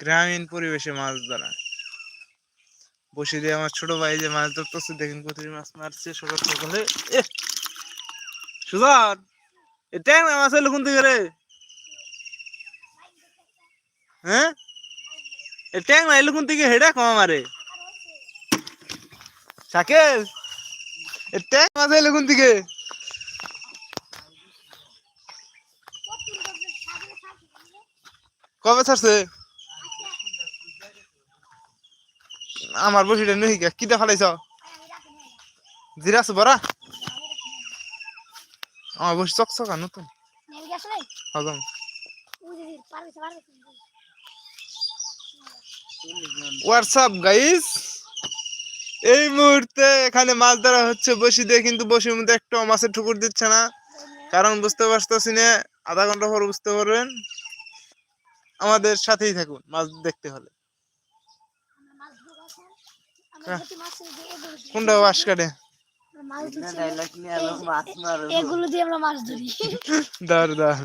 গ্রামীণ পরিবেশে মাছ ধরা। বসে দিয়ে আমার ছোট ভাই যে মাছ ধরতেছে, দেখেন কতটি মাছ মারছে সকাল সকালে সুজন এ ট্যাংরা মাছ এলো কোন থেকে রে? হ্যাঁ? এ ট্যাংরা এলো কোন থেকে হেডা কমা মারে শাকেল এ ট্যাং মাছ এলো কোন থেকে কবে ছাড়ছে? আমার বসিটা নেই কে কিটা ফালাইছ জিরা আছে বড়া? আমার বসি চকচকা নতুন। হোয়াটসঅ্যাপ গাইস এই মুহূর্তে এখানে মাছ ধরা হচ্ছে। বসি দিয়ে কিন্তু বসির মধ্যে একটা মাছের ঠুকুর দিচ্ছে না। কারণ বুঝতে পারতেছি না। আধা ঘণ্টা পর বুঝতে পারবেন। আমাদের সাথেই থাকুন মাছ দেখতে হলে। কোনটা বাস কাটে? এগুলো দিয়ে আমরা মাছ ধরি। দার দার